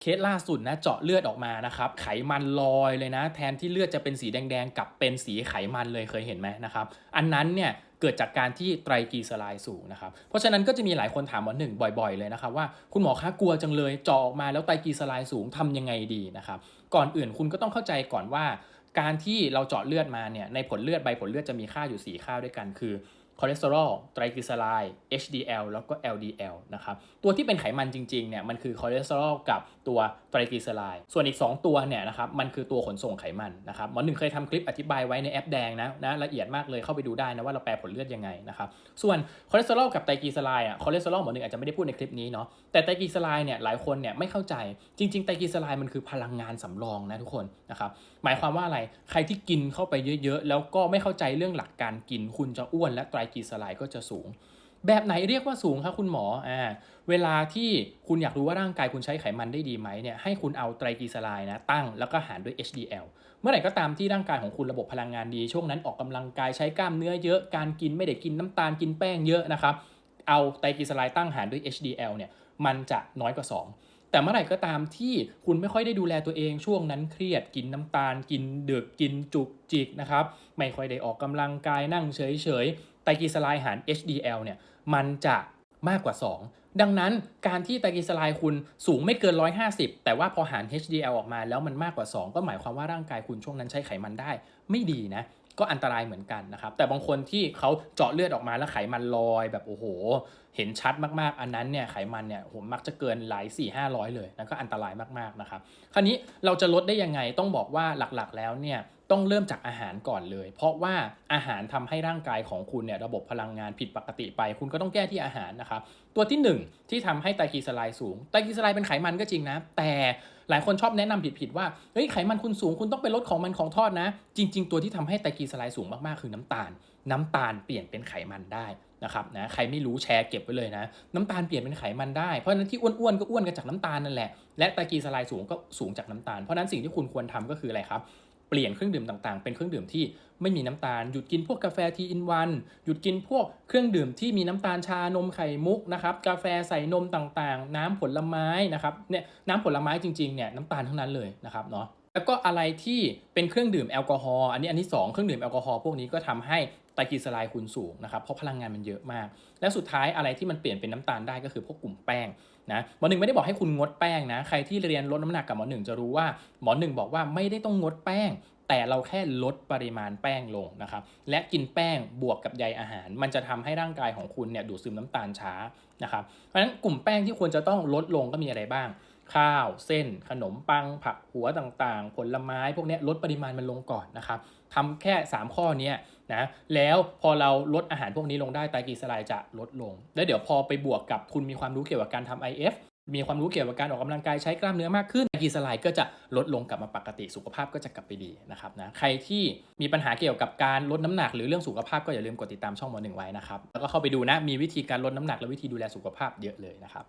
เคสล่าสุดนะเจาะเลือดออกมานะครับไขมันลอยเลยนะ แทนที่เลือดจะเป็นสีแดงๆกลับเป็นสีไขมันเลยเคยเห็นไหมนะครับ อันนั้นเนี่ยเกิดจากการที่ไตรกลีเซอไรด์สูงนะครับ เพราะฉะนั้นก็จะมีหลายคนถามหมอหนึ่งบ่อยๆเลยนะครับว่าคุณหมอคะกลัวจังเลยเจาะออกมาแล้วไตรกลีเซอไรด์สูงทำยังไงดีนะครับ ก่อนอื่นคุณก็ต้องเข้าใจก่อนว่า การที่เราเจาะเลือดมาเนี่ยในผลเลือดใบผลเลือดจะมีค่าอยู่4ค่าด้วยกันคือ คอเลสเตอรอลไตรกลีเซอไรด์ HDL แล้วก็ LDL นะครับ ตัวที่เป็นไขมันจริงๆ เนี่ย มันคือคอเลสเตอรอลกับตัวไตรกลีเซอไรด์ ส่วนอีก 2 ตัวเนี่ยนะครับ มันคือตัวขนส่งไขมันนะครับ หมอหนึ่งเคยทำคลิปอธิบายไว้ในแอปแดงนะ นะละเอียดมากเลยเข้าไปดูได้นะว่าเราแปลผลเลือดยังไงนะครับ ส่วนคอเลสเตอรอลกับไตรกลีเซอไรด์อะ คอเลสเตอรอลหมอหนึ่งอาจจะไม่ได้พูดในคลิปนี้เนาะ แต่ไตรกลีเซอไรด์เนี่ยหลายคนเนี่ยไม่เข้าใจ จริงๆ ไตรกลีเซอไรด์มันคือพลังงานสำรองนะทุกคนนะครับ หมายความว่าอะไร ใครที่กินเข้าไปเยอะ ๆ แล้วก็ไม่เข้าใจเรื่องหลักการกิน คุณจะอ้วนและไตรกลีเซอไรด์ก็จะสูง แบบไหนเรียกว่าสูงครับคุณหมออ่าเวลาที่คุณอยากรู้ว่าร่างกายคุณใช้ไขมันได้ดีไหมเนี่ยให้คุณเอาไตรกลีเซอไรด์นะตั้งแล้วก็หารด้วย HDL เมื่อไหร่ก็ตามที่ร่างกายของคุณระบบพลังงานดี ช่วงนั้นออกกำลังกายใช้กล้ามเนื้อเยอะการกินไม่ได้กินน้ำตาลกินแป้งเยอะนะครับเอาไตรกลีเซอไรด์ตั้งหารด้วย HDL เนี่ยมันจะน้อยกว่า 2แต่เมื่อไหร่ก็ตามที่คุณไม่ค่อยได้ดูแลตัวเองช่วงนั้นเครียดกินน้ำตาล กินเดึกกินจุกจิกนะครับ ไม่ค่อยได้ออกกำลังกายนั่งเฉย ไตรกลีเซอไรด์หาร HDL เนี่ยมันจะมากกว่า 2 ดังนั้นการที่ไตรกลีเซอไรด์คุณสูงไม่เกิน 150 แต่ว่าพอหาร HDL ออกมาแล้วมันมากกว่า 2 ก็หมายความว่าร่างกายคุณช่วงนั้นใช้ไขมันได้ไม่ดีนะก็อันตรายเหมือนกันนะครับแต่บางคนที่เขาเจาะเลือดออกมาแล้วไขมันลอยแบบโอ้โห เห็นชัดมากๆ อันนั้นเนี่ยไขมันเนี่ยผมมักจะเกินหลาย 4 5 0 0 เลยนั่นก็อันตรายมากๆนะครับคราวนี้เราจะลดได้ยังไงต้องบอกว่าหลักๆแล้วเนี่ย ต้องเริ่มจากอาหารก่อนเลย เพราะว่าอาหารทำให้ร่างกายของคุณเนี่ยระบบพลังงานผิดปกติไป คุณก็ต้องแก้ที่อาหารนะครับ ตัวที่ 1 ที่ทำให้ไตรกลีเซอไรด์สูงไตรกลีเซอไรด์เป็นไขมันก็จริงนะ แต่หลายคนชอบแนะนำผิดๆว่าเฮ้ยไขมันคุณสูงคุณต้องไปลดของมันของทอดนะ จริง ๆ ตัวที่ทำให้ไตรกลีเซอไรด์สูงมากๆคือน้ำตาล น้ำตาลเปลี่ยนเป็นไขมันได้นะครับนะใครไม่รู้แชร์เก็บไว้เลยนะ น้ำตาลเปลี่ยนเป็นไขมันได้ เพราะนั้นที่อ้วนๆก็อ้วนกันจากน้ำตาลนั่นแหละและไตรกลีเซอไรด์สูงก็สูงจากน้ำตาลเพราะนั้นสิ่งที่คุณควรทำก็คืออะไรครับ เปลี่ยนเครื่องดื่มต่างๆ เป็นเครื่องดื่มที่ไม่มีน้ำตาล หยุดกินพวกกาแฟทีอินวันหยุดกินพวกเครื่องดื่มที่มีน้ำตาลชานมไข่มุกนะครับกาแฟใส่นมต่างๆ น้ำผลไม้นะครับเนี่ยน้ำผลไม้จริงๆเนี่ยน้ำตาลทั้งนั้นเลยนะครับเนาะ แล้วก็อะไรที่เป็นเครื่องดื่มแอลกอฮอล์อันนี้อันที่2เครื่องดื่มแอลกอฮอล์พวกนี้ก็ทำให้ไตรกลีเซอไรด์คุณสูงนะครับเพราะพลังงานมันเยอะมาก และสุดท้ายอะไรที่มันเปลี่ยนเป็นน้ำตาลได้ก็คือพวกกลุ่มแป้งนะหมอหนึ่งไม่ได้บอกให้คุณงดแป้งนะใครที่เรียนลดน้ำหนักกับหมอหนึ่งจะรู้ว่าหมอหนึ่งบอกว่าไม่ได้ต้องงดแป้ง แต่เราแค่ลดปริมาณแป้งลงนะครับและกินแป้งบวกกับใยอาหาร มันจะทำให้ร่างกายของคุณเนี่ยดูดซึมน้ำตาลช้านะครับเพราะฉะนั้นกลุ่มแป้งที่ควรจะต้องลดลงก็มีอะไรบ้าง ข้าว เส้น ขนมปัง ผักหัวต่างๆ ผลไม้พวกนี้ลดปริมาณมันลงก่อนนะครับทำแค่ 3 ข้อนี้นะแล้วพอเราลดอาหารพวกนี้ลงได้ไตรกลีเซอไรด์จะลดลง แล้วเดี๋ยวพอไปบวกกับคุณมีความรู้เกี่ยวกับการทำ IF มีความรู้เกี่ยวกับการออกกำลังกายใช้กล้ามเนื้อมากขึ้นไตรกลีเซอไรด์ก็จะลดลงกลับมาปกติสุขภาพก็จะกลับไปดีนะครับนะใครที่มีปัญหาเกี่ยวกับการลดน้ำหนักหรือเรื่องสุขภาพก็อย่าลืมกดติดตามช่องหมอหนึ่งไว้นะครับแล้วก็เข้าไปดูนะมีวิธีการลดน้ำหนักและวิธีดูแลสุขภาพเยอะเลยนะครับ